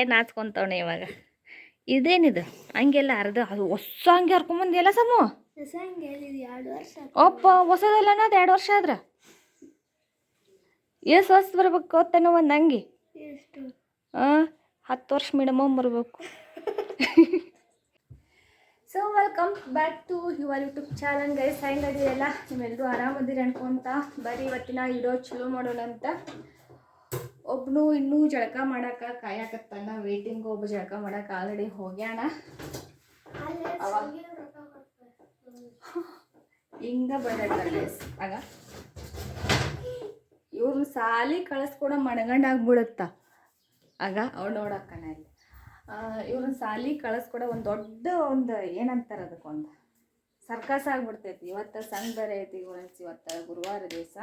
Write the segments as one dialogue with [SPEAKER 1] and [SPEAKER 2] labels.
[SPEAKER 1] ಏನು ಇವಾಗ? ಇದೇನಿದು? ಹಂಗೆಲ್ಲ ಅರ್ಧ ಅದು ಹೊಸ ಹಂಗೆ ಹರ್ಕೊಂಬಂದು ಎಲ್ಲ ಸಮು ಒಪ್ಪ ಹೊಸದಲ್ಲ ಅನ್ನೋದು ಎರಡು ವರ್ಷ ಆದ್ರ? ಎಷ್ಟು ವರ್ಷ ಬರ್ಬೇಕು ಗೊತ್ತೇನೋ ಒಂದು
[SPEAKER 2] ಹಂಗೆ?
[SPEAKER 1] ಹಾಂ ಹತ್ತು ವರ್ಷ ಮೇಡಮ್ ಬರಬೇಕು. So welcome back to your YouTube channel guys ಹೆಂಗದಿರಲ್ಲ ನೀವೆಲ್ಲರೂ ಆರಾಮದಿರಿ ಅನ್ಕೊಂತ? ಬರೀ ಇವತ್ತಿನ ಇಡೋ ಚಲೋ ಮಾಡೋಣ ಅಂತ ಒಬ್ಬನು ಇನ್ನೂ ಜಳಕ ಮಾಡಕ್ಕೆ ಕಾಯಕತ್ತಾನ ವೇಟಿಂಗ್ ಒಬ್ಬ ಜಳಕ ಮಾಡಕ್ಕೆ ಆಲ್ರೆಡಿ ಹೋಗ್ಯಾಣ ಹಿಂಗ ಬಂದಿರ್ತಾರೆ ಆಗ? ಇವ್ರನ್ನ ಸಾಲಿ ಕಳಿಸ್ಕೊಡ ಮಣಗಂಡ ಆಗ್ಬಿಡುತ್ತ. ಆಗ ಅವ್ ನೋಡಕ್ಕಣ ಇಲ್ಲಿ. ಇವ್ರನ್ನ ಸಾಲಿ ಕಳಿಸ್ಕೊಡ ಒಂದು ದೊಡ್ಡ ಒಂದು ಏನಂತಾರ ಅದಕ್ಕೊಂದು? ಸರ್ಕಸ್ ಆಗ್ಬಿಡ್ತೈತಿ. ಇವತ್ತು ಸಂಘ ಬೇರೆ ಐತಿ ಇವತ್ತು ಗುರುವಾರ ದಿವಸ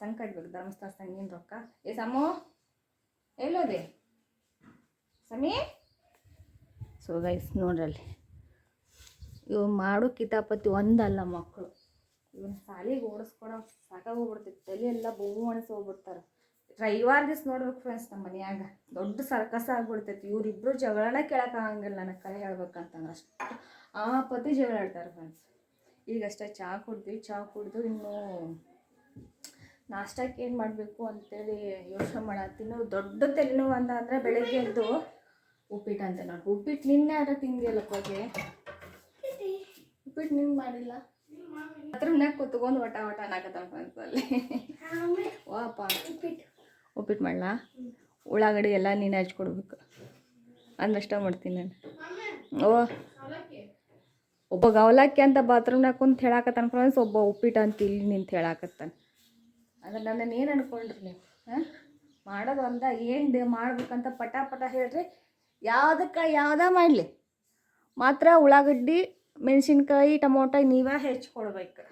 [SPEAKER 1] ಸಂಘ ಕಟ್ಬೇಕು. ಧರ್ಮಸ್ಥಳ ಸಂಘಿನ ರೊಕ್ಕ. ಏ, ಸಮೋ! ಎಲ್ಲೋದೆ? ಸಮಿ? So guys ನೋಡ್ರಲ್ಲಿ. ಇವ್ ಮಾಡು ಕಿತಾಪತಿ ಒಂದಲ್ಲ ಮಕ್ಕಳು. ಇವನ್ ಸಾಲಿಗೆ ಓಡಿಸ್ಕೊಡೋ ಸಾಕಾಗೋಗ್ಬಿಡ್ತೈತಿ ತಲೆ ಎಲ್ಲ ಬೋವು ಅಣಿಸಿ ಹೋಗ್ಬಿಡ್ತಾರೆ. ರವಿವಾರ ದಿವಸ ನೋಡ್ಬೇಕು ಫ್ರೆಂಡ್ಸ್ ನಮ್ಮ ಮನೆಯಾಗ. ದೊಡ್ಡ ಸರ್ಕಸ್ ಆಗ್ಬಿಡ್ತೈತಿ. ಇವ್ರಿಬ್ರು ಜಗಳನ ಕೇಳೋಕ್ಕಾಗಂಗಿಲ್ಲ ನನಗೆ ಕಲೆ ಹೇಳ್ಬೇಕಂತಂದ್ರೆ. ಅಷ್ಟು ಆ ಪತಿ ಜಗಳ ಆಡ್ತಾರೆ ಫ್ರೆಂಡ್ಸ್ ಈಗಷ್ಟೇ ಚಹಾ ಕುಡ್ದ್ವಿ. ಚಹಾ ಕುಡಿದು ಇನ್ನು ನಾಷ್ಟಕ್ಕೆ ಏನು ಮಾಡಬೇಕು ಅಂತೇಳಿ ಯೋಚನೆ ಮಾಡತ್ತೀನಿ ದೊಡ್ಡ ತಲೆನೋವು ಅಂತ ಅಂದರೆ ಬೆಳಗ್ಗೆ ಎದ್ದು ಉಪ್ಪಿಟ್ಟು ಅಂತ ನೋಡಿ. ಉಪ್ಪಿಟ್ಟು ನಿನ್ನೆ ಆಟ ತಿಂದಿಲ್ಲ ಹೋಗಿ ಉಪ್ಪಿಟ್ಟು ನಿನ್ನ ಮಾಡಿಲ್ಲ? ಹತ್ರ ಮನ್ಯಾಗ ಕೂತ್ಕೊಂಡು ಒಟ ಒಟ ಅಲ್ಲಿ ವಾಪ. ಉಪ್ಪಿಟ್ಟು ಮಾಡ್ಲಾ? ಉಳ್ಳಾಗಡ್ಡಿ ಎಲ್ಲ ನೀನು ಹಚ್ಕೊಡ್ಬೇಕು ಅಂದಷ್ಟ ಮಾಡ್ತೀನಿ ನಾನು. ಓ. ಒಬ್ಬ ಅವಲಕ್ಕಿ ಅಂತ ಬಾತ್ರೂಮ್ನಾಗ ಕುಂತ ಹೇಳಾಕತ್ತಾನ ಫ್ರೆಂಡ್ಸ್ ಒಬ್ಬ ಉಪ್ಪಿಟ್ಟು ಅಂತ ಇಲ್ಲಿ ನಿಂತು ಹೇಳಾಕತ್ತಾನ. ಅಂದ್ರೆ ನನ್ನನ್ನು ಏನು ಅನ್ಕೊಂಡ್ರಿ ನೀವು? ಹಾಂ? ಮಾಡೋದು ಅಂದ ಏನು ಮಾಡ್ಬೇಕಂತ ಪಟ ಪಟ ಹೇಳ್ರಿ. ಯಾವುದಕ್ಕೆ ಯಾವುದೇ ಮಾಡಲಿ? ಮಾತ್ರ ಉಳ್ಳಾಗಡ್ಡಿ ಮೆಣಸಿನ್ಕಾಯಿ ಟೊಮೊಟೊ ನೀವೇ ಹೆಚ್ಚಿಕೊಡ್ಬೇಕು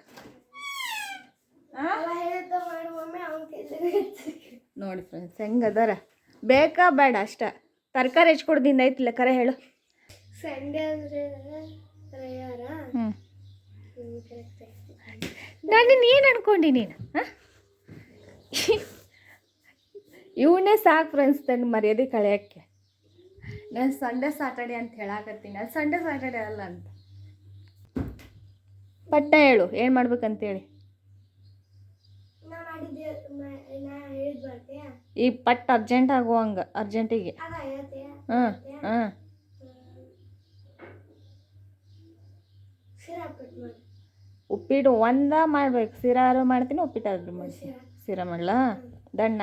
[SPEAKER 1] ನೋಡಿ ಫ್ರೆಂಡ್ಸ್ ಹೆಂಗೆ ಅದಾರ? ಬೇಕಾ ಬೇಡ ಅಷ್ಟ. ತರಕಾರಿ ಹೆಚ್ಚಿಕೊಡ್ದಿಂದ ಐತಿಲ್ಲ ಕರೆ ಹೇಳು.
[SPEAKER 2] ಸಂಡೆ ಅಂದ್ರೆ
[SPEAKER 1] ನಾನು ನೀನು ಅನ್ಕೊಂಡಿ ನೀನು? ಹಾಂ? ಇವನ್ನೇ ಸಾಕು ಫ್ರೆಂಡ್ಸ್ ನನ್ನ ಮರ್ಯಾದೆ ಕಳೆಯೋಕ್ಕೆ. ನಾನು ಸಂಡೇ ಸಾಟರ್ಡೆ ಅಂತ ಹೇಳಾಕತ್ತೀನಿ. ಅದು ಸಂಡೇ ಸಾಟರ್ಡೆ ಅಲ್ಲ ಅಂತ. ಪಟ್ಟ ಹೇಳು ಏನು ಮಾಡ್ಬೇಕಂತೇಳಿ? ಈ ಪಟ್ಟ ಅರ್ಜೆಂಟ್ ಆಗುವಂಗ ಅರ್ಜೆಂಟಿಗೆ ಹಾಂ ಹಾಂ. ಉಪ್ಪಿಟ್ಟು ಒಂದ ಮಾಡ್ಬೇಕು ಸಿರಾರು ಮಾಡ್ತೀನಿ ಉಪ್ಪಿಟ್ಟು ಉಪ್ಪಿಟ್ಟಾದ್ರು ಮಾಡ್ತೀನಿ.
[SPEAKER 2] ಶಿರಾ
[SPEAKER 1] ಸಿರಾ ದಣ್ಣ?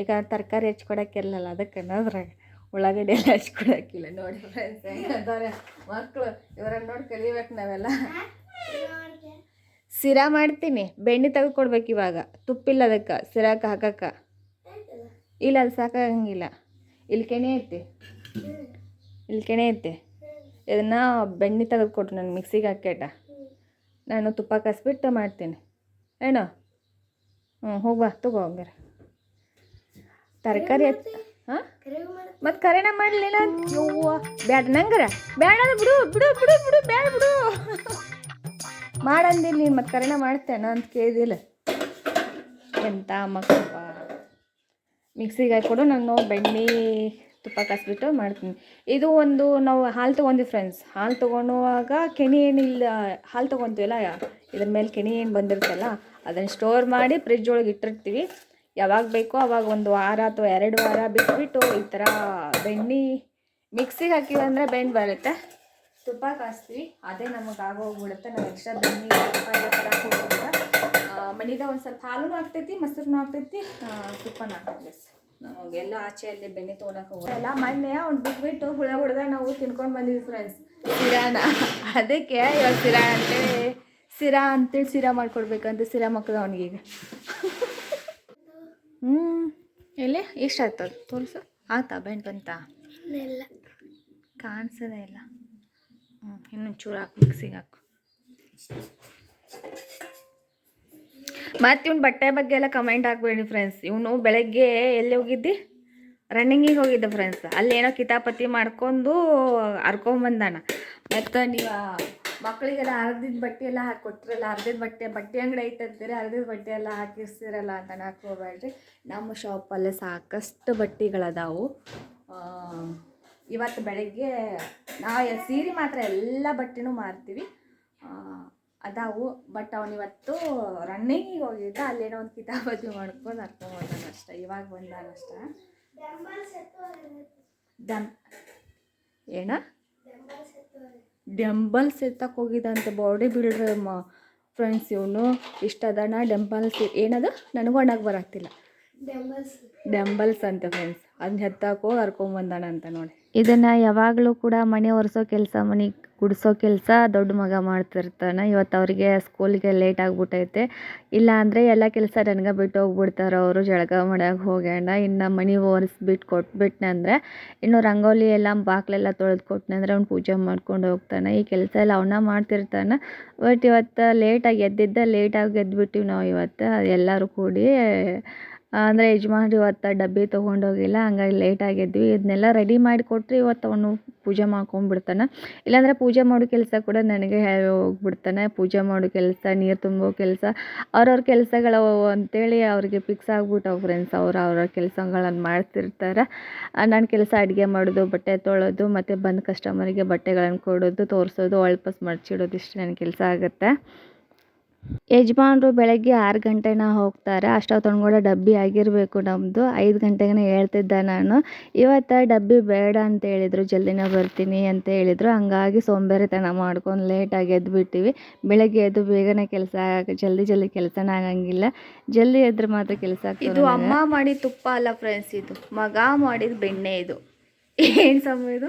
[SPEAKER 1] ಈಗ ತರಕಾರಿ ಹೆಚ್ಕೊಡಕ್ಕಿಲ್ಲಲ್ಲ ಅದಕ್ಕೆ ಅದ್ರಾಗ ಉಳ್ಳಾಗಡ್ಡಿ ಎಲ್ಲ ಹಚ್ಕೊಡಕ್ಕಿಲ್ಲ ನೋಡಿ ಫ್ರೆಂಡ್ಸ್ ಹೆಂಗಂತಾರೆ ಮಕ್ಕಳು ಇವರನ್ನ ನೋಡಿ ಕಲಿಬೇಕು ನಾವೆಲ್ಲ. ಸಿರ ಮಾಡ್ತೀನಿ. ಬೆಣ್ಣೆ ತೆಗೆದುಕೊಡ್ಬೇಕು ಇವಾಗ. ತುಪ್ಪಿಲ್ಲ ಅದಕ್ಕೆ ಸಿರಾಕ ಹಾಕಕ್ಕ. ಇಲ್ಲ, ಅದು ಸಾಕಾಗಂಗಿಲ್ಲ. ಇಲ್ಲಿ ಕೆಣೆ ಐತಿ. ಇಲ್ಲಿ ಕೆಣೆ ಐತಿ. ಇದನ್ನು ಬೆಣ್ಣೆ ತೆಗೆದು ಕೊಟ್ರು ನಾನು ಮಿಕ್ಸಿಗೆ
[SPEAKER 2] ಹಾಕೇಟ
[SPEAKER 1] ನಾನು ತುಪ್ಪ ಕಸ್ಬಿಟ್ಟು ಮಾಡ್ತೀನಿ. ಏನೋ? ಹ್ಞೂ ಹೋಗ್ಬಾ ತಗೋ ಹಂಗಾರೆ. ತರಕಾರಿ ಹಾಂ? ಮತ್ತು ಕರೆನ ಮಾಡಲಿಲ್ಲ ಯವ್ವ, ಬ್ಯಾಡ ನಂಗರ. ಬ್ಯಾಡ ಬಿಡು ಬಿಡು ಬಿಡು ಬಿಡು, ಬ್ಯಾಡ ಬಿಡು. ಮಾಡಂದಿಲ್ಲ ನೀನು ಮತ್ತು ಕರೆನ ಮಾಡ್ತೇನ ಅಂತ ಕೇಳಿದಿಲ್ಲ. ಎಂತ ಮಕ್ಕಪ್ಪ. ಮಿಕ್ಸಿಗೆ ಹಾಕ್ಕೊಡು ನಾನು ಬೆಣ್ಣೆ, ತುಪ್ಪ ಕಾಸ್ಬಿಟ್ಟು ಮಾಡ್ತೀನಿ. ಇದು ಒಂದು ನಾವು ಹಾಲು ತೊಗೊಂಡಿವಿ ಫ್ರೆಂಡ್ಸ್ ಹಾಲು ತೊಗೊಳುವಾಗ ಕೆನೆ ಏನಿಲ್ಲ, ಹಾಲು ತೊಗೊತೀವಲ್ಲ, ಇದ್ರ ಮೇಲೆ ಕೆನೆ ಏನು ಬಂದಿರುತ್ತಲ್ಲ ಅದನ್ನು ಸ್ಟೋರ್ ಮಾಡಿ ಫ್ರಿಜ್ ಒಳಗೆ ಇಟ್ಟಿರ್ತೀವಿ. ಯಾವಾಗ ಬೇಕೋ ಅವಾಗ ಒಂದು ವಾರ ಅಥವಾ ಎರಡು ವಾರ ಬಿಟ್ಬಿಟ್ಟು ಈ ಥರ ಬೆಣ್ಣೆ ಮಿಕ್ಸಿಗೆ ಹಾಕಿವಿ ಅಂದರೆ ಬೆಣ್ಣೆ ಬರುತ್ತೆ. ತುಪ್ಪ ಕಾಯಿಸ್ತೀವಿ ಅದೇ ನಮಗೆ ಆಗೋಗ್ಬಿಡುತ್ತೆ ನಾವು ಎಕ್ಸ್ಟ್ರಾ ಬೆಣ್ಣೆ ತುಪ್ಪ ಎಲ್ಲ ತರಕ್ಕೆ ಹೋಗೋದಿಲ್ಲ ಮನಿದ ಒಂದು ಸ್ವಲ್ಪ ಹಾಲು ಆಗ್ತೈತಿ ಮೊಸರು ಆಗ್ತೈತಿ ಆ, ಹಾಕ್ತೈತಿ ಆಗ್ತೈತಿ. ನಮಗೆಲ್ಲ ಆಚೆ ಅಲ್ಲಿ ಬೆಣ್ಣೆ ತೊಗೊಳಕ್ಕೆ ಹೋಗೋಲ್ಲ ಮೊನ್ನೆ ಅವ್ನು ಬಿಟ್ಬಿಟ್ಟು ಹುಳ ಹುಡ್ದ ನಾವು ತಿನ್ಕೊಂಡು ಬಂದಿದ್ವಿ ಫ್ರೆಂಡ್ಸ್ ಸಿರಾನ. ಅದಕ್ಕೆ ಇವಾಗ ಸಿರಾ ಅಂತೇಳಿ ಸಿರಾ ಅಂತೇಳಿ ಸಿರಾ ಮಾಡ್ಕೊಡ್ಬೇಕಂತ ಸಿರಾ ಮಕ್ಕಳು ಈಗ. ಹ್ಞೂ ಎಲ್ಲಿ ಎಷ್ಟು ಅದು? ತೋರಿಸು. ಆಯ್ತಾ ಬೆಂಟ್ ಬಂತಾ?
[SPEAKER 2] ಇಲ್ಲ
[SPEAKER 1] ಕಾಣಿಸೋದೇ ಇಲ್ಲ. ಹ್ಞೂ ಇನ್ನೊಂದು ಚೂರು ಹಾಕು ಮಿಕ್ಸಿಗೆ ಹಾಕು. ಮತ್ತು ಇವ್ನ ಬಟ್ಟೆ ಬಗ್ಗೆ ಎಲ್ಲ ಕಮೆಂಟ್ ಹಾಕ್ಬೇಡಿ ಫ್ರೆಂಡ್ಸ್ ಇವನು ಬೆಳಗ್ಗೆ ಎಲ್ಲಿ ಹೋಗಿದ್ದಿ? ರನ್ನಿಂಗಿಗೆ ಹೋಗಿದ್ದ ಫ್ರೆಂಡ್ಸ್ ಅಲ್ಲೇನೋ ಕಿತಾಪತಿ ಮಾಡ್ಕೊಂಡು ಹರ್ಕೊಂಬಂದಾನ ಮತ್ತು ನೀವು ಮಕ್ಕಳಿಗೆಲ್ಲ ಅರ್ಧದ ಬಟ್ಟೆ ಎಲ್ಲ ಹಾಕಿ ಕೊಟ್ಟಿರಲ್ಲ ಅರ್ಧದ ಬಟ್ಟೆ ಬಟ್ಟೆ ಅಂಗಡಿ ಐತೆ ಅಂತೀರಿ ಅರ್ಧದ ಬಟ್ಟೆ ಎಲ್ಲ ಹಾಕಿರ್ಸಿರಲ್ಲ ಅಂತ ಹೋಗ್ಬೇಡ್ರಿ ನಮ್ಮ ಶಾಪಲ್ಲೇ ಸಾಕಷ್ಟು ಬಟ್ಟೆಗಳದಾವು. ಇವತ್ತು ಬೆಳಗ್ಗೆ ನಾವು ಸೀರೆ ಮಾತ್ರ ಎಲ್ಲ ಬಟ್ಟೆನೂ ಮಾರ್ತೀವಿ. ಅದಾವು ಬಟ್ ಅವನಿವತ್ತು ರನ್ನಿಂಗಿಗೆ ಹೋಗಿದ್ದ ಅಲ್ಲೇನೋ ಒಂದು ಕಿತಾಬದಿ ಮಾಡ್ಕೊಂಡು ಹರ್ಕೊಂಡ್ ಅಷ್ಟೆ ಇವಾಗ ಬಂದಾನಷ್ಟ ಡಮ್ ಏನ? ಡೆಂಬಲ್ಸ್ ಎತ್ತಕ್ಕೆ ಹೋಗಿದಂತೆ ಬಾಡಿ ಬಿಲ್ಡ್ರ್ ಮ ಫ್ರೆಂಡ್ಸ್ ಇವನು ಇಷ್ಟ ಅದನ ಡೆಂಬಲ್ಸ್ ಏನದು? ನನಗೂ ಅಣ್ಣಗೆ
[SPEAKER 2] ಬರಾಕ್ತಿಲ್ಲ.
[SPEAKER 1] ಡೆಂಬಲ್ಸ್ ಅಂತ ಫ್ರೆಂಡ್ಸ್ ಅದನ್ನ ಹೆತ್ತಾಕೋ ಕರ್ಕೊಂಬಂದಾನ ಅಂತ ನೋಡಿ. ಇದನ್ನು ಯಾವಾಗಲೂ ಕೂಡ ಮನೆ ಒರೆಸೋ ಕೆಲಸ ಮನೆ ಗುಡಿಸೋ ಕೆಲಸ ದೊಡ್ಡ ಮಗ ಮಾಡ್ತಿರ್ತಾನೆ. ಇವತ್ತು ಅವರಿಗೆ ಸ್ಕೂಲ್ಗೆ ಲೇಟ್ ಆಗಿಬಿಟ್ಟೈತೆ ಇಲ್ಲ ಅಂದರೆ ಎಲ್ಲ ಕೆಲಸ ನನಗೆ ಬಿಟ್ಟು ಹೋಗ್ಬಿಡ್ತಾರೆ ಅವರು. ಜಳಗ ಮಾಡೋಕೆ ಹೋಗ್ಯಾಣ ಇನ್ನು ಮನೆ ಒರೆಸ್ಬಿಟ್ಟು ಕೊಟ್ಬಿಟ್ನಂದ್ರೆ ಇನ್ನು ರಂಗೋಲಿ ಎಲ್ಲ ಬಾಕ್ಲೆಲ್ಲ ತೊಳೆದು ಕೊಟ್ಟನೆ ಅಂದರೆ ಅವ್ನು ಪೂಜೆ ಮಾಡ್ಕೊಂಡು ಹೋಗ್ತಾನೆ. ಈ ಕೆಲಸ ಎಲ್ಲ ಅವನ್ನ ಮಾಡ್ತಿರ್ತಾನೆ. ಬಟ್ ಇವತ್ತು ಲೇಟಾಗಿ ಎದ್ದಿದ್ದ ಲೇಟಾಗಿ ಎದ್ಬಿಟ್ಟಿವಿ ನಾವು ಇವತ್ತು. ಎಲ್ಲರೂ ಕೂಡಿ ಅಂದರೆ ಯಜಮಾನ್ರು ಇವತ್ತು ಡಬ್ಬಿ ತೊಗೊಂಡೋಗಿಲ್ಲ, ಹಂಗಾಗಿ ಲೇಟ್ ಆಗಿದ್ವಿ. ಇದನ್ನೆಲ್ಲ ರೆಡಿ ಮಾಡಿ ಕೊಟ್ಟರೆ ಇವತ್ತು ಅವನು ಪೂಜೆ ಮಾಡ್ಕೊಂಡ್ಬಿಡ್ತಾನೆ. ಇಲ್ಲಾಂದರೆ ಪೂಜೆ ಮಾಡೋ ಕೆಲಸ ಕೂಡ ನನಗೆ ಹೋಗ್ಬಿಡ್ತಾನೆ. ಪೂಜೆ ಮಾಡೋ ಕೆಲಸ, ನೀರು ತುಂಬೋ ಕೆಲಸ, ಅವ್ರವ್ರ ಕೆಲಸಗಳು ಅಂತೇಳಿ ಅವ್ರಿಗೆ ಫಿಕ್ಸ್ ಆಗ್ಬಿಟ್ಟವು ಫ್ರೆಂಡ್ಸ್ ಅವ್ರು ಅವ್ರ ಕೆಲಸಗಳನ್ನು ಮಾಡ್ತಿರ್ತಾರೆ. ನನ್ನ ಕೆಲಸ ಅಡುಗೆ ಮಾಡೋದು, ಬಟ್ಟೆ ತೊಳೋದು, ಮತ್ತು ಬಂದ ಕಸ್ಟಮರಿಗೆ ಬಟ್ಟೆಗಳನ್ನು ಕೊಡೋದು, ತೋರಿಸೋದು ವಾಪಸ್ ಮಡ್ಚಿಡೋದು ಇಷ್ಟು ನನ್ನ ಕೆಲಸ ಆಗುತ್ತೆ. ಯಜಮಾನ್ರು ಬೆಳಗ್ಗೆ ಆರು ಗಂಟೆನ ಹೋಗ್ತಾರೆ. ಅಷ್ಟೊತ್ತು ಕೂಡ ಡಬ್ಬಿ ಆಗಿರಬೇಕು ನಮ್ಮದು ಐದು ಗಂಟೆಗೇ ಹೇಳ್ತಿದ್ದೆ ನಾನು. ಇವತ್ತು ಡಬ್ಬಿ ಬೇಡ ಅಂತ ಹೇಳಿದರು. ಜಲ್ದಿನ ಬರ್ತೀನಿ ಅಂತ ಹೇಳಿದರು. ಹಂಗಾಗಿ ಸೋಂಬೇರಿತನ ಮಾಡ್ಕೊಂಡು ಲೇಟಾಗಿ ಎದ್ಬಿಟ್ಟಿವಿ. ಬೆಳಗ್ಗೆ ಎದ್ದು ಬೇಗನೆ ಕೆಲಸ ಜಲ್ದಿ ಜಲ್ದಿ ಕೆಲಸನ ಆಗಂಗಿಲ್ಲ. ಜಲ್ದಿ ಎದ್ರೆ ಮಾತ್ರ ಕೆಲಸ ಇದು ಅಮ್ಮ ಮಾಡಿದ ತುಪ್ಪ ಅಲ್ಲ ಫ್ರೆಂಡ್ಸ್ ಇದು. ಮಗ ಮಾಡಿದ ಬೆಣ್ಣೆ ಇದು. ಏನು ಸಮಯ ಇದು?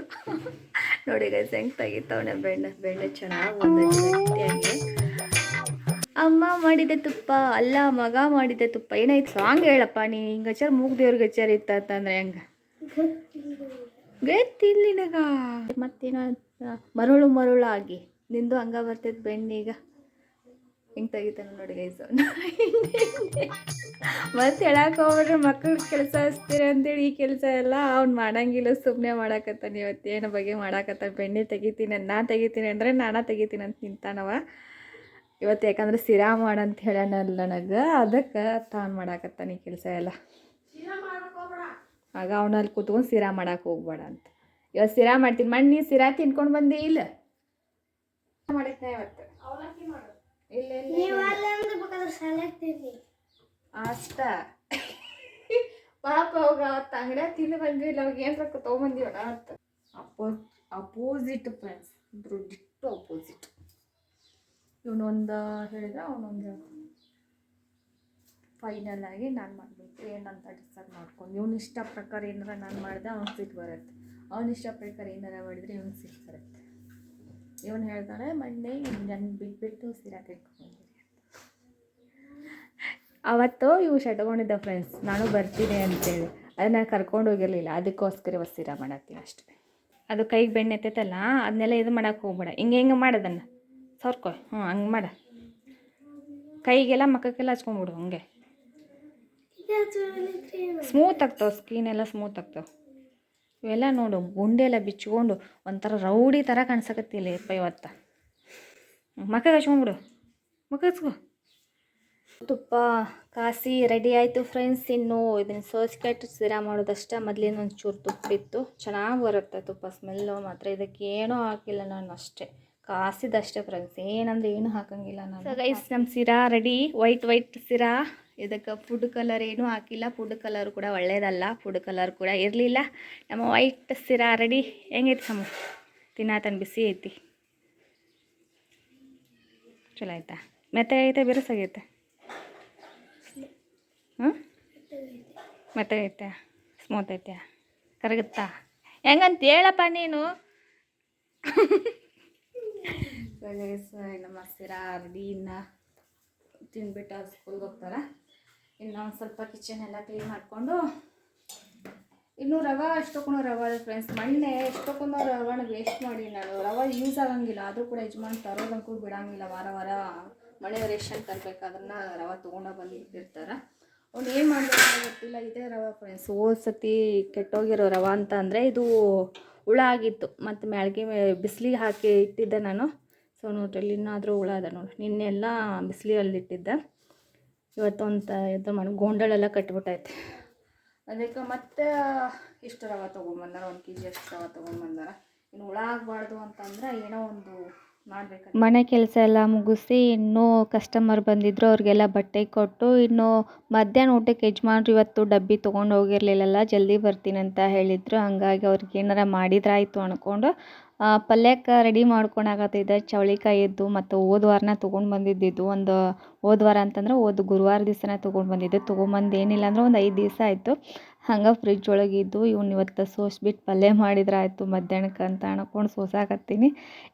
[SPEAKER 1] ನೋಡಿ ಗೈಸ್ ಹೆಂಗೆ ತೆಗಿತಾವನೆ ಬೆಣ್ಣೆ. ಬೆಣ್ಣೆ ಚೆನ್ನಾಗಿ ಅಮ್ಮ ಮಾಡಿದ ತುಪ್ಪ, ಅಲ್ಲ ಮಗ ಮಾಡಿದ ತುಪ್ಪ. ಏನಾಯ್ತು? ಸಾಂಗ್ ಹೇಳಪ್ಪ, ನೀ ಹಿಂಗೆ ಹಚ್ಚಾರ, ಮೂಗ್ ದೇವ್ರ ಹಚ್ಚಾರ ಇತ್ತ ಅಂತಂದ್ರೆ ಹೆಂಗೆ? ಗೊತ್ತಿಲ್ಲ ನಿನಗ. ಮತ್ತೇನೋ ಮರುಳು ಮರುಳು ಆಗಿ. ನಿಂದು ಹಂಗ ಬರ್ತೈತೆ ಬೆಣ್ಣೀಗ ಹಿಂಗೆ ತೆಗಿತಾನೆ ನೋಡಿ ಗೈಸ್ ಮತ್ತೆ ಹೇಳಕ್ಕೆ ಹೋಗ್ಬಿಟ್ರೆ ಮಕ್ಳಿಗೆ ಕೆಲಸ ಹಚ್ತೀರ ಅಂತೇಳಿ ಈ ಕೆಲಸ ಎಲ್ಲ ಅವ್ನು ಮಾಡಂಗಿಲ್ಲ ಸುಮ್ಮನೆ ಮಾಡಾಕತ್ತಾನ ಇವತ್ತೇನು ಬಗ್ಗೆ ಮಾಡಾಕತ್ತ ಬೆಣ್ಣೆ ತೆಗಿತೀನಿ ನಾನು ತೆಗಿತೀನಿ ಅಂದರೆ ನಾನಾ ತೆಗಿತೀನಿ ಅಂತ ನಿಂತಾನವ. ಇವತ್ತು ಯಾಕಂದ್ರೆ ಸಿರಾ ಮಾಡಂತ ಹೇಳ್ಯಾನಲ್ಲ ನನಗೆ, ಅದಕ್ಕೆ ತಾನು ಮಾಡಾಕತ್ತಾನ ಈ ಕೆಲಸ ಎಲ್ಲ. ಆಗ ಅವನಲ್ಲಿ ಕೂತ್ಕೊಂಡು ಸಿರಾ ಮಾಡಕ್ಕೆ ಹೋಗ್ಬೇಡ ಅಂತ. ಇವತ್ತು ಸಿರಾ ಮಾಡ್ತೀನಿ ಮಣ್ಣು, ನೀ ಸಿರಾ ತಿನ್ಕೊಂಡು ಬಂದಿ ಇಲ್ಲ? ಮಾಡಿದ್ನ ಇವತ್ತು ಅಷ್ಟ ಪಾಪ ಅವಾಗ ಅವತ್ತು ಅಂಗಡಿಯಾಗ ತಿಂದು ಬಂದಿಲ್ಲ ಅವಾಗ ಏನು ರೊಕ್ಕ ತೊಗೊಂಬಂದಿವಣ ಅಂತ. ಅಪೋ ಅಪೋಸಿಟ್ ಫ್ರೆಂಡ್ಸ್ ಇಬ್ರು ಡಿಟ್ಟು ಅಪೋಸಿಟ್ ಇವನೊಂದು ಹೇಳಿದ್ರೆ ಅವನೊಂದು ಫೈನಲ್ ಆಗಿ ನಾನು ಮಾಡಬೇಕು. ಏನಂತ ಡಿಸೈಡ್ ಮಾಡ್ಕೊಂಡು, ಇವನು ಇಷ್ಟ ಪ್ರಕಾರ ಏನಾರ ನಾನು ಮಾಡಿದೆ ಅವ್ನಿಗೆ ಸಿಟ್ಟು ಬರುತ್ತೆ. ಅವ್ನು ಇಷ್ಟ ಪ್ರಕಾರ ಏನಾರ ಮಾಡಿದ್ರೆ ಇವ್ನಿಗೆ ಸಿಟ್ಟು ಬರುತ್ತೆ. ಇವನು ಹೇಳ್ತಾನೆ ಮೊನ್ನೆ ನನ್ನ ಬಿಟ್ಬಿಟ್ಟು ಸೀರಾ ತೆಗೆದುಕೊಂಡಿರಿ ಅವತ್ತು ಇವು ಶಟ್ಕೊಂಡಿದ್ದ ಫ್ರೆಂಡ್ಸ್ ನಾನು ಬರ್ತೀನಿ ಅಂತೇಳಿ. ಅದನ್ನ ಕರ್ಕೊಂಡು ಹೋಗಿರಲಿಲ್ಲ. ಅದಕ್ಕೋಸ್ಕರ ಸೀರಾ ಮಾಡತ್ತೀನಿ ಅಷ್ಟೇ. ಅದು ಕೈಗೆ ಬೆಣ್ಣೆ ಎತ್ತೈತಲ್ಲ, ಅದನ್ನೆಲ್ಲ ಇದು ಮಾಡಕ್ಕೆ ಹೋಗ್ಬೇಡ. ಹಿಂಗೆ ಹಿಂಗೆ ಮಾಡೋದನ್ನು ಸರ್ಕೊ. ಹ್ಞೂ ಹಂಗೆ ಮಾಡ. ಕೈಗೆಲ್ಲ ಮಕ್ಕಕ್ಕೆಲ್ಲ ಹಚ್ಕೊಂಬಿಡು ಹಂಗೆ. ಸ್ಮೂತ್ ಆಗ್ತಾವೆ ಸ್ಕಿನ್ ಎಲ್ಲ ಸ್ಮೂತ್ ಆಗ್ತಾವೆ. ಇವೆಲ್ಲ ನೋಡು ಗುಂಡೆ ಎಲ್ಲ ಬಿಚ್ಕೊಂಡು ಒಂಥರ ರೌಡಿ ಥರ ಕಾಣಿಸಕತ್ತಿಲ್ಲ ಇಪ್ಪ ಇವತ್ತು. ಮಕ್ಕ ಹಚ್ಕೊಂಬಿಡು ಹಚ್ಕೊ. ತುಪ್ಪ, ಕಾಸಿ ರೆಡಿ ಆಯಿತು ಫ್ರೆಂಡ್ಸ್ ಇನ್ನು ಇದನ್ನು ಸೋಸ್ಕೆಟ್ ಸಿರಾ ಮಾಡೋದಷ್ಟೇ. ಮೊದಲಿನ ಒಂಚೂರು ತುಪ್ಪ ಇತ್ತು. ಚೆನ್ನಾಗಿ ಬರುತ್ತೆ ತುಪ್ಪ ಸ್ಮೆಲ್ಲು ಮಾತ್ರ. ಇದಕ್ಕೆ ಏನೂ ಹಾಕಿಲ್ಲ ನಾನು ಅಷ್ಟೇ. ಕಾಸಿದಷ್ಟೇ ಫ್ರೆಂಡ್ಸ್ ಏನಂದ್ರೆ ಏನು ಹಾಕಂಗಿಲ್ಲ ನಾನು. ಗೈಸ್ ನಮ್ಮ ಸಿರಾ ರೆಡಿ ವೈಟ್ ವೈಟ್ ಸಿರಾ? ಇದಕ್ಕೆ ಫುಡ್ ಕಲರ್ ಏನೂ ಹಾಕಿಲ್ಲ. ಫುಡ್ ಕಲರ್ ಕೂಡ ಒಳ್ಳೇದಲ್ಲ. ಫುಡ್ ಕಲರ್ ಕೂಡ ಇರಲಿಲ್ಲ. ನಮ್ಮ ವೈಟ್ ಸಿರಾ ರೆಡಿ ಹೆಂಗೈತಿ ಸಮ? ತಿನ್ನಾತನ ಬಿಸಿ ಐತಿ. ಚಲೋ ಆಯ್ತಾ? ಮೆತ್ತೆ ಐತೆ ಬಿರುಸಾಗೈತೆ ಹ್ಞೂ ಮೆತ್ತೆ ಐತೆ ಸ್ಮೂತ್ ಐತೆ ಕರಗುತ್ತಾ? ಹೆಂಗಂತ ಹೇಳಪ್ಪ ನೀನು? ನಮ್ಮ ಹಸಿರ ಅರ್ಡಿ ಇನ್ನು ತಿಂದ್ಬಿಟ್ಟು ಸ್ಕೂಲ್ಗೆ ಹೋಗ್ತಾರೆ ಇನ್ನು ಸ್ವಲ್ಪ ಕಿಚನ್ ಎಲ್ಲ ಕ್ಲೀನ್ ಮಾಡಿಕೊಂಡು ಇನ್ನೂ ರವೆ ಎಷ್ಟೊಕೊಂಡು ರವೆ ಫ್ರೆಂಡ್ಸ್ ಮೊನ್ನೆ ಎಷ್ಟೊಕೊಂಡು ರವಾನ ವೇಸ್ಟ್ ಮಾಡಿ ನಾನು. ರವೆ ಯೂಸ್ ಆಗಂಗಿಲ್ಲ, ಆದರೂ ಕೂಡ ಯಜಮಾನ್ ತರೋದಂಕೂ ಬಿಡಂಗಿಲ್ಲ. ವಾರ ವಾರ ಮಳೆ ರೇಷನ್ ತರಬೇಕಾದ್ರನ್ನ ರವೆ ತೊಗೊಂಡು ಬಂದು ಇಟ್ಟಿರ್ತಾರೆ ಅವ್ನು ಏನು ಮಾಡಬೇಕು ಗೊತ್ತಿಲ್ಲ. ಇದೇ ರವೆ ಫ್ರೆಂಡ್ಸ್ ಹೋದ ಸತಿ ಕೆಟ್ಟೋಗಿರೋ ರವೆ ಅಂತ ಅಂದರೆ ಇದು ಹುಳ ಆಗಿತ್ತು ಮತ್ತು ಮ್ಯಾಳ್ಗೆ ಬಿಸಿಲಿಗೆ ಹಾಕಿ ಇಟ್ಟಿದ್ದೆ ನಾನು. ಸೊ ನೋಡ್ರಿ ಇನ್ನಾದರೂ ಹುಳ ಅದ ನೋಡಿ ನಿನ್ನೆಲ್ಲ ಬಿಸಿಲಲ್ಲಿ ಇಟ್ಟಿದ್ದೆ. ಇವತ್ತೊಂದು ಇದು ಮಾಡಿ ಗೋಂಡಳೆಲ್ಲ ಕಟ್ಬಿಟ್ಟೈತೆ. ಅದಕ್ಕೆ ಮತ್ತೆ ಇಷ್ಟು ರವೆ ತೊಗೊಂಬಂದಾರ, ಒಂದು ಕೆ ಜಿ ಅಷ್ಟು ರವೆ ತೊಗೊಂಬಂದಾರ. ಇನ್ನು ಹುಳ ಆಗಬಾರ್ದು ಅಂತಂದ್ರೆ ಏನೋ ಒಂದು ಮನೆ ಕೆಲಸ ಎಲ್ಲ ಮುಗಿಸಿ ಇನ್ನೂ ಕಸ್ಟಮರ್ ಬಂದಿದ್ರು ಅವ್ರಿಗೆಲ್ಲ ಬಟ್ಟೆ ಕೊಟ್ಟು ಇನ್ನು ಮಧ್ಯಾಹ್ನ ಊಟಕ್ಕೆ ಯಜಮಾನ್ರು ಇವತ್ತು ಡಬ್ಬಿ ತೊಗೊಂಡು ಹೋಗಿರ್ಲಿಲ್ಲಲ್ಲ, ಜಲ್ದಿ ಬರ್ತೀನಿ ಅಂತ ಹೇಳಿದ್ರು. ಹಂಗಾಗಿ ಅವ್ರಿಗೆ ಏನಾರ ಮಾಡಿದ್ರಾಯ್ತು ಅಂದ್ಕೊಂಡು ಪಲ್ಯಕ್ಕೆ ರೆಡಿ ಮಾಡ್ಕೊಳಕತ್ತಿದ್ದೆ ಚವಳಿಕಾಯಿ ಇದ್ದು ಮತ್ತು ಹೋದ ವಾರನ ತೊಗೊಂಡು ಬಂದಿದ್ದಿದ್ದು. ಒಂದು ಹೋದ ವಾರ ಅಂತಂದ್ರೆ ಹೋದ ಗುರುವಾರ ದಿವಸನೇ ತೊಗೊಂಡು ಬಂದಿದ್ದೆ. ತೊಗೊಂಬಂದು ಏನಿಲ್ಲ ಅಂದ್ರೆ ಒಂದು ಐದು ದಿವಸ ಆಯಿತು. ಹಂಗೆ ಫ್ರಿಜ್ ಒಳಗೆ ಇದ್ದು ಇವ್ನು ಇವತ್ತು ಸೋಸ್ಬಿಟ್ಟು ಪಲ್ಯ ಮಾಡಿದ್ರೆ ಆಯಿತು ಮಧ್ಯಾಹ್ನಕ್ಕೆ ಅಂತ ಅನ್ಕೊಂಡು ಸೋಸಾಕತ್ತೀನಿ.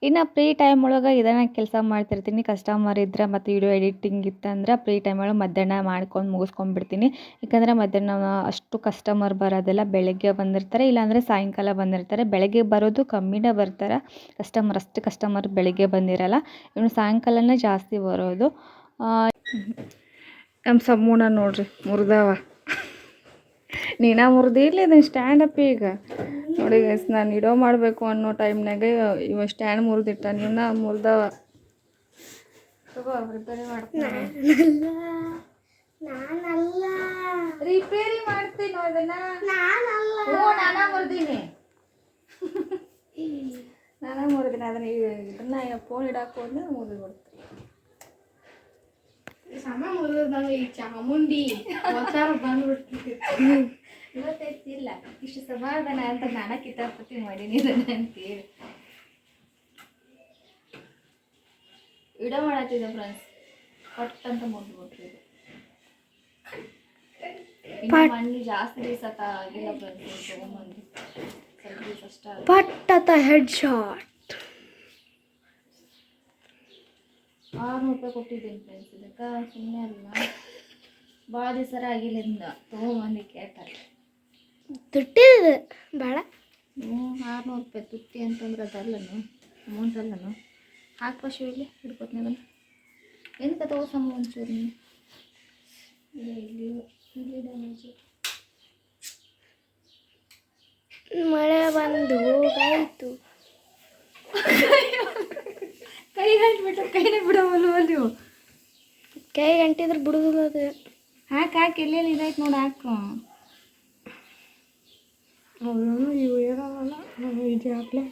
[SPEAKER 1] ಇನ್ನು ಫ್ರೀ ಟೈಮ್ ಒಳಗೆ ಇದನ್ನು ಕೆಲಸ ಮಾಡ್ತಿರ್ತೀನಿ. ಕಸ್ಟಮರ್ ಇದ್ರೆ ಮತ್ತು ವಿಡಿಯೋ ಎಡಿಟಿಂಗ್ ಇತ್ತಂದ್ರೆ ಫ್ರೀ ಟೈಮ್ ಒಳಗೆ ಮಧ್ಯಾಹ್ನ ಮಾಡ್ಕೊಂಡು ಮುಗಿಸ್ಕೊಂಡ್ಬಿಡ್ತೀನಿ ಯಾಕಂದರೆ ಮಧ್ಯಾಹ್ನ ಅಷ್ಟು ಕಸ್ಟಮರ್ ಬರೋದೆಲ್ಲ. ಬೆಳಗ್ಗೆ ಬಂದಿರ್ತಾರೆ, ಇಲ್ಲಾಂದರೆ ಸಾಯಂಕಾಲ ಬಂದಿರ್ತಾರೆ. ಬೆಳಗ್ಗೆ ಬರೋದು ಕಮ್ಮಿನೇ ಬರ್ತಾರೆ. ಕಸ್ಟಮರ್ ಅಷ್ಟು ಕಸ್ಟಮರ್ ಬೆಳಗ್ಗೆ ಬಂದಿರಲ್ಲ. ಇನ್ನು ಸಾಯಂಕಾಲನೇ ಜಾಸ್ತಿ ಬರೋದು. ನಮ್ಮ ಸಮ್ಮೂನ ನೋಡ್ರಿ, ಮುರಿದವ. ನೀನ ಮುರಿದು ಸ್ಟ್ಯಾಂಡಪ್ ಸ್ಟ್ಯಾಂಡ್ ಅಪ್ ಈಗ. ನೋಡಿ ಗೈಸ್ ನಾನು ಇಡೋ ಮಾಡಬೇಕು ಅನ್ನೋ ಟೈಮ್ನಾಗ ಇವ ಸ್ಟ್ಯಾಂಡ್ ಮುರಿದಿಟ್ಟ ನೀನ ಮುರಿದವ. ರಿಪೇರಿ ಮಾಡ್ತೀನಿ. ರಿಪೇರಿ ಮಾಡ್ತೀನಿ ಅದನ್ನ ನಾನ ಮುರಿದೀನಿ. ನಾನ ಮುರಿದೀನಿ ಅದನ್ನ ಈ- ಇದನ್ನ ಫೋನ್ ಇಡಕ್ಕೆ ಹೋದ್ರೆ ಮುರಿದು ಬಿಡ್ತೀನಿ
[SPEAKER 2] ಸಮ ಮುರಿದ ಈ ಚಾಮುಂಡಿ ಅವತಾರ ಬಂದ್ಬಿಡ್ತಿತ್ತು
[SPEAKER 1] ಇವತ್ತೈತಿಲ್ಲ ಇಷ್ಟು ಸಮಾಧಾನ ಅಂತ ನಾನ ಕಿತಾಪತಿ ಮಾಡೀನಿ ಇದನ್ನ ಅಂತೇಳಿ ವಿಡಿಯೋ ಮಾಡತ್ತಿದ್ದೆ ಫ್ರೆಂಡ್ಸ್ ಪಟ್ ಅಂತ ಮುಗಿದ್ಬಿಟ್ರಿ ಪಟ್ ಇನ್ನು ಮಣ್ಣು ಜಾಸ್ತಿ ದಿವಸ ಆಗಿಲ್ಲ ಫ್ರೆಂಡ್ಸ್ ತೊಗೊಂಬಂದು ಸ್ವಲ್ಪ ದಿವಸ ಅಷ್ಟೇ ಆಗಿದೆ.
[SPEAKER 2] ಪಟ್ಟತ ಹೆಡ್ ಶಾಟ್
[SPEAKER 1] ಆರುನೂರು ರೂಪಾಯಿ ಕೊಟ್ಟಿದ್ದೀನಿ ಫ್ರೆಂಡ್ಸ್ ಇದಕ್ಕೆ ಸುಮ್ಮನೆ ಅಲ್ಲ. ಭಾಳ ದಿವಸ ಆಗಿಲ್ಲಿಂದ ತೊಗೊಂಬಂದು ಕೇಳ್ತಾರೆ
[SPEAKER 2] ತುಟ್ಟಿದೆ ಭಾಳ
[SPEAKER 1] ಹ್ಞೂ ಆರುನೂರು ರೂಪಾಯಿ ತುಟ್ಟಿ ಅಂತಂದ್ರೆ ಅದಲ್ಲನು ಅಮೌಂಟ್ ಅಲ್ಲನು. ಹಾಕುವ ಶಿವಲ್ಲಿ ಹಿಡ್ಕೊತೀನಿ ಅದನ್ನು ಏನಕ್ಕೆ ತಗೋಸಮ್ಮ ಒಂಚೂರು ನೀನು? ಇಲ್ಲ ಇಲ್ಲಿ ಇಲ್ಲಿ ಡ್ಯಾಮೇಜ್
[SPEAKER 2] ಮಳೆ ಬಂದು ಹೋಗಾಯ್ತು.
[SPEAKER 1] ಕೈ ಹಾಕ್ಬಿಟ್ಟು ಕೈನೇ ಬಿಡವಲ್ವ ನೀವು.
[SPEAKER 2] ಕೈ ಗಂಟಿದ್ರೆ ಬಿಡುದಿಲ್ಲ ಅದು.
[SPEAKER 1] ಹಾಕಿ ಹಾಕಿ ಎಲ್ಲೆಲ್ಲಿ ಇದಾಯ್ತು ನೋಡಿ ಹಾಕು.
[SPEAKER 2] ಅವನು ಇವು ಇರಲ್ಲ ಇದು ಹಾಕ್ಲೆ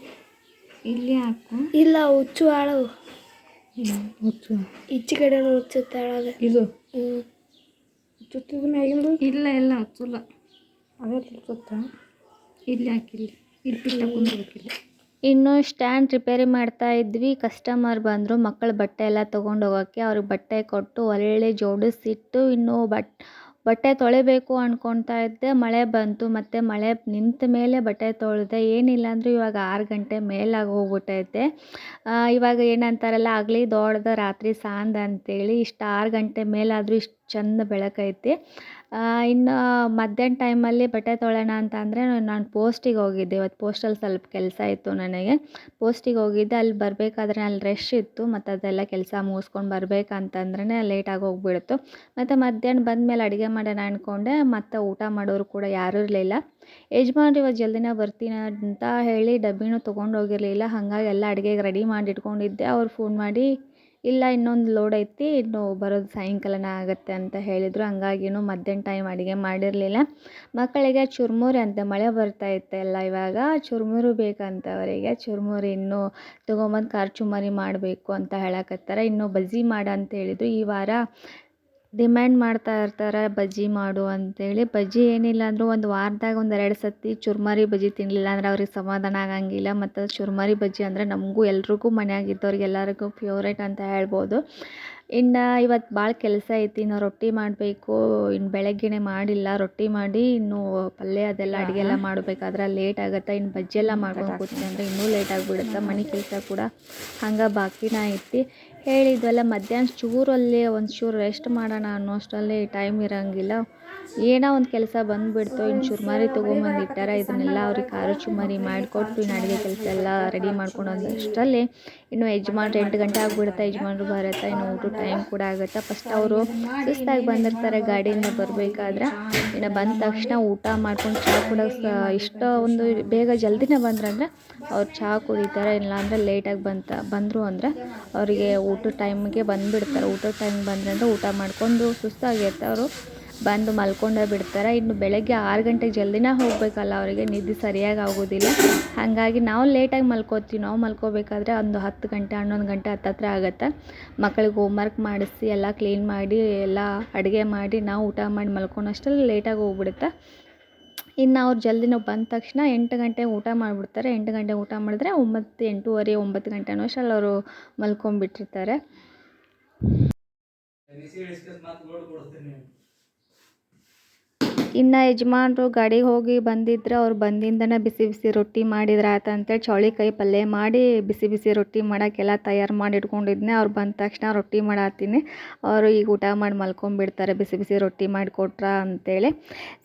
[SPEAKER 1] ಇಲ್ಲಿ ಹಾಕು.
[SPEAKER 2] ಇಲ್ಲ ಹುಚ್ಚು ಆಳು
[SPEAKER 1] ಹುಚ್ಚು.
[SPEAKER 2] ಈಚೆ ಕಡೆ ಹುಚ್ಚುತ್ತೆ ಆಳೋದು
[SPEAKER 1] ಇದು?
[SPEAKER 2] ಹ್ಞೂ
[SPEAKER 1] ಚುತ್ತದ ಮ್ಯಾಗಿಂದು? ಇಲ್ಲ ಇಲ್ಲ ಹಚ್ಚಲ್ಲ. ಅದೇ ಚುತ್ತ ಇಲ್ಲಿ ಹಾಕಿಲ್ಲ. ಇಲ್ಲಿ ಕುಂದ್ರಬೇಕಿಲ್ಲ. ಇನ್ನು ಸ್ಟ್ಯಾಂಡ್ ರಿಪೇರಿ ಮಾಡ್ತಾ ಇದ್ವಿ. ಕಸ್ಟಮರ್ ಬಂದರು, ಮಕ್ಕಳು ಬಟ್ಟೆ ಎಲ್ಲ ತೊಗೊಂಡು ಹೋಗೋಕ್ಕೆ ಅವ್ರಿಗೆ ಬಟ್ಟೆ ಕೊಟ್ಟು ಒಳ್ಳೊಳ್ಳೆ ಜೋಡಿಸಿಟ್ಟು ಇನ್ನು ಬಟ್, ಬಟ್ಟೆ ತೊಳಿಬೇಕು ಅಂದ್ಕೊಳ್ತಾ ಇದ್ದೆ. ಮಳೆ ಬಂತು, ಮತ್ತು ಮಳೆ ನಿಂತ ಮೇಲೆ ಬಟ್ಟೆ ತೊಳೆದೆ. ಏನಿಲ್ಲ ಅಂದರೂ ಇವಾಗ ಆರು ಗಂಟೆ ಮೇಲಾಗಿ ಹೋಗ್ಬಿಟ್ಟೈತೆ. ಇವಾಗ ಏನಂತಾರಲ್ಲ, ಆಗಲಿ ದೊಡ್ಡದ ರಾತ್ರಿ ಸಾಂದ ಅಂತೇಳಿ ಇಷ್ಟು ಆರು ಗಂಟೆ ಮೇಲಾದರೂ ಇಷ್ಟು ಚಂದ ಬೆಳಕೈತಿ. ಇನ್ನು ಮಧ್ಯಾಹ್ನ ಟೈಮಲ್ಲಿ ಬಟ್ಟೆ ತೊಳೆಯೋಣ ಅಂತ ಅಂದರೆ ನಾನು ಪೋಸ್ಟಿಗೆ ಹೋಗಿದ್ದೆ. ಇವತ್ತು ಪೋಸ್ಟಲ್ಲಿ ಸ್ವಲ್ಪ ಕೆಲಸ ಇತ್ತು ನನಗೆ. ಪೋಸ್ಟಿಗೆ ಹೋಗಿದ್ದೆ, ಅಲ್ಲಿ ಬರಬೇಕಾದ್ರೆ ಅಲ್ಲಿ ರಶ್ ಇತ್ತು. ಮತ್ತು ಅದೆಲ್ಲ ಕೆಲಸ ಮುಗಿಸ್ಕೊಂಡು ಬರಬೇಕಂತಂದ್ರೆ ಲೇಟಾಗಿ ಹೋಗ್ಬಿಡ್ತು. ಮತ್ತು ಮಧ್ಯಾಹ್ನ ಬಂದಮೇಲೆ ಅಡುಗೆ ಮಾಡೋಣ ಅಂದ್ಕೊಂಡೆ ಮತ್ತು ಊಟ ಮಾಡೋರು ಕೂಡ ಯಾರೂ ಇರಲಿಲ್ಲ. ಯಜಮಾನ್ರು ಇವತ್ತು ಜಲ್ದಿನ ಬರ್ತೀನಿ ಅಂತ ಹೇಳಿ ಡಬ್ಬಿನೂ ತೊಗೊಂಡು ಹೋಗಿರಲಿಲ್ಲ. ಹಾಗಾಗಿ ಎಲ್ಲ ಅಡುಗೆಗೆ ರೆಡಿ ಮಾಡಿ ಇಟ್ಕೊಂಡಿದ್ದೆ ಅವ್ರು ಫೋನ್ ಮಾಡಿ ಇಲ್ಲ, ಇನ್ನೊಂದು ಲೋಡ್ ಐತಿ, ಇನ್ನು ಬರೋದು ಸಾಯಂಕಾಲನೇ ಆಗುತ್ತೆ ಅಂತ ಹೇಳಿದರು. ಹಂಗಾಗಿನು ಮಧ್ಯಾಹ್ನ ಟೈಮ್ ಅಡುಗೆ ಮಾಡಿರಲಿಲ್ಲ. ಮಕ್ಕಳಿಗೆ ಚುರುಮುರಿ ಅಂತ, ಮಳೆ ಬರ್ತಾ ಎಲ್ಲ ಇವಾಗ. ಚುರುಮುರು ಬೇಕಂತ ಅವರಿಗೆ ಚುರುಮುರಿ ಇನ್ನೂ ತೊಗೊಂಬಂದು ಖಾರ ಮಾಡಬೇಕು ಅಂತ ಹೇಳಕತ್ತಾರೆ. ಇನ್ನೂ ಬಜ್ಜಿ ಮಾಡು ಅಂತ ಹೇಳಿದರು. ಈ ವಾರ ಡಿಮ್ಯಾಂಡ್ ಮಾಡ್ತಾ ಇರ್ತಾರೆ ಬಜ್ಜಿ ಮಾಡು ಅಂತೇಳಿ. ಬಜ್ಜಿ ಏನಿಲ್ಲ ಅಂದರೂ ಒಂದು ವಾರದಾಗ ಒಂದು ಎರಡು ಸತಿ ಚುರ್ಮರಿ ಬಜ್ಜಿ ತಿನ್ನಲಿಲ್ಲ ಅಂದ್ರೆ ಅವ್ರಿಗೆ ಸಮಾಧಾನ ಆಗಂಗಿಲ್ಲ. ಮತ್ತು ಚುರ್ಮರಿ ಬಜ್ಜಿ ಅಂದರೆ ನಮಗೂ ಎಲ್ರಿಗೂ ಮನ್ಯಾಗಿದ್ದವ್ರಿಗೆ ಎಲ್ಲರಿಗೂ ಫೇವ್ರೇಟ್ ಅಂತ ಹೇಳ್ಬೋದು. ಇನ್ನು ಇವತ್ತು ಭಾಳ ಕೆಲಸ ಐತಿ ಇನ್ನು ರೊಟ್ಟಿ ಮಾಡಬೇಕು. ಇನ್ನು ಬೆಳಗ್ಗೆನೇ ಮಾಡಿಲ್ಲ ರೊಟ್ಟಿ ಮಾಡಿ ಇನ್ನು ಪಲ್ಯ ಅದೆಲ್ಲ ಅಡುಗೆ ಎಲ್ಲ ಮಾಡಬೇಕಾದ್ರೆ ಲೇಟ್ ಆಗುತ್ತೆ. ಇನ್ನು ಬಜ್ಜಿ ಎಲ್ಲ ಮಾಡ್ಕೊಂಡು ಕೂತ್ವಿ ಅಂದರೆ ಇನ್ನೂ ಲೇಟ್ ಆಗಿಬಿಡುತ್ತೆ. ಮನೆ ಕೆಲಸ ಕೂಡ ಹಂಗೆ ಬಾಕಿನ ಐತಿ. ಹೇಳಿದ್ವಲ್ಲ ಮಧ್ಯಾಹ್ನ ಚೂರಲ್ಲಿ ಒಂಚೂರು ಚೂರು ರೆಸ್ಟ್ ಮಾಡೋಣ ಅನ್ನೋಷ್ಟರಲ್ಲಿ ಟೈಮ್ ಇರೋಂಗಿಲ್ಲ. ಏನೋ ಒಂದು ಕೆಲಸ ಬಂದುಬಿಡ್ತು ಇನ್ನು ಚುರುಮರಿ ತೊಗೊಂಬಂದು ಇಟ್ಟಾರ, ಇದನ್ನೆಲ್ಲ ಅವ್ರಿಗೆ ಕಾರು ಚುರುಮರಿ ಮಾಡಿಕೊಟ್ಟು ಇನ್ನು ಅಡುಗೆ ಕೆಲಸ ಎಲ್ಲ ರೆಡಿ ಮಾಡ್ಕೊಂಡು ಅಷ್ಟರಲ್ಲಿ ಇನ್ನು ಯಜಮಾನ್ರು ಎಂಟು ಗಂಟೆ ಆಗಿಬಿಡುತ್ತೆ, ಯಜಮಾನ್ರು ಬರುತ್ತೆ, ಇನ್ನು ಊಟ ಟೈಮ್ ಕೂಡ ಆಗುತ್ತೆ. ಫಸ್ಟ್ ಅವರು ಸುಸ್ತಾಗಿ ಬಂದಿರ್ತಾರೆ ಗಾಡಿಯಿಂದ ಬರಬೇಕಾದ್ರೆ. ಇನ್ನು ಬಂದ ತಕ್ಷಣ ಊಟ ಮಾಡ್ಕೊಂಡು ಚಹಾ ಕೂಡ ಇಷ್ಟ ಒಂದು ಬೇಗ ಜಲ್ದಿನೇ ಬಂದ್ರಂದ್ರೆ ಅವ್ರು ಚಹಾ ಕುಡಿತಾರೆ, ಇಲ್ಲಾಂದರೆ ಲೇಟಾಗಿ ಬಂತ, ಬಂದರು ಅಂದರೆ ಅವರಿಗೆ ಊಟದ ಟೈಮ್ಗೆ ಬಂದುಬಿಡ್ತಾರೆ. ಊಟದ ಟೈಮ್ ಬಂದ್ರೆ ಊಟ ಮಾಡ್ಕೊಂಡು ಸುಸ್ತಾಗಿರ್ತಾರೆ ಅವರು. ಬಂದು ಮಲ್ಕೊಂಡೇ ಬಿಡ್ತಾರೆ? ಇನ್ನು ಬೆಳಗ್ಗೆ ಆರು ಗಂಟೆಗೆ ಜಲ್ದಿನೇ ಹೋಗಬೇಕಲ್ಲ, ಅವರಿಗೆ ನಿದ್ದೆ ಸರಿಯಾಗಿ ಆಗೋದಿಲ್ಲ. ಹಾಗಾಗಿ ನಾವು ಲೇಟಾಗಿ ಮಲ್ಕೋತೀವಿ. ನಾವು ಮಲ್ಕೋಬೇಕಾದ್ರೆ ಒಂದು ಹತ್ತು ಗಂಟೆ, ಹನ್ನೊಂದು ಗಂಟೆ ಹತ್ತತ್ರ ಆಗುತ್ತೆ. ಮಕ್ಕಳಿಗೆ ಹೋಮ್ವರ್ಕ್ ಮಾಡಿಸಿ, ಎಲ್ಲ ಕ್ಲೀನ್ ಮಾಡಿ, ಎಲ್ಲ ಅಡುಗೆ ಮಾಡಿ, ನಾವು ಊಟ ಮಾಡಿ ಮಲ್ಕೊಳಷ್ಟರಲ್ಲಿ ಲೇಟಾಗಿ ಹೋಗ್ಬಿಡುತ್ತೆ. ಇನ್ನು ಅವ್ರು ಜಲ್ದಿ ಬಂದ ತಕ್ಷಣ ಎಂಟು ಗಂಟೆಗೆ ಊಟ ಮಾಡಿಬಿಡ್ತಾರೆ. ಎಂಟು ಗಂಟೆ ಊಟ ಮಾಡಿದ್ರೆ ಒಂಬತ್ತು, ಎಂಟೂವರೆ, ಒಂಬತ್ತು ಗಂಟೆ ಅನ್ನೋಷ್ಟರಲ್ಲಿ ಅವರು ಮಲ್ಕೊಂಬಿಟ್ಟಿರ್ತಾರೆ ಇನ್ನು ಯಜಮಾನ್ರು ಗಾಡಿಗೆ ಹೋಗಿ ಬಂದಿದ್ರೆ ಅವ್ರು ಬಂದಿಂದನೇ ಬಿಸಿ ಬಿಸಿ ರೊಟ್ಟಿ ಮಾಡಿದ್ರೆ ಆಯ್ತು ಅಂತೇಳಿ ಚೌಳಿಕಾಯಿ ಪಲ್ಯ ಮಾಡಿ ಬಿಸಿ ಬಿಸಿ ರೊಟ್ಟಿ ಮಾಡೋಕ್ಕೆಲ್ಲ ತಯಾರು ಮಾಡಿ ಇಟ್ಕೊಂಡಿದ್ನೆ ಅವ್ರು ಬಂದ ತಕ್ಷಣ ರೊಟ್ಟಿ ಮಾಡತ್ತೀನಿ ಅವರು ಈಗ ಊಟ ಮಾಡಿ ಮಲ್ಕೊಂಡ್ಬಿಡ್ತಾರೆ ಬಿಸಿ ಬಿಸಿ ರೊಟ್ಟಿ ಮಾಡಿಕೊಟ್ರ ಅಂತೇಳಿ.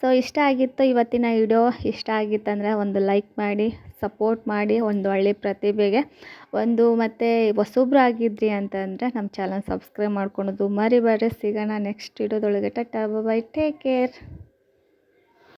[SPEAKER 1] ಸೊ ಇಷ್ಟ ಆಗಿತ್ತು ಇವತ್ತಿನ ವಿಡಿಯೋ. ಇಷ್ಟ ಆಗಿತ್ತಂದರೆ ಒಂದು ಲೈಕ್ ಮಾಡಿ, ಸಪೋರ್ಟ್ ಮಾಡಿ, ಒಂದು ಒಳ್ಳೆ ಪ್ರತಿಭೆಗೆ. ಒಂದು ಮತ್ತು ಹೊಸಬ್ರು ಆಗಿದ್ರಿ ಅಂತಂದರೆ ನಮ್ಮ ಚಾನಲ್ ಸಬ್ಸ್ಕ್ರೈಬ್ ಮಾಡ್ಕೊಳೋದು ಮರಿಬೇಡ್ರಿ. ಸಿಗೋಣ next ವಿಡಿಯೋದೊಳಗೆ. Tata bye take care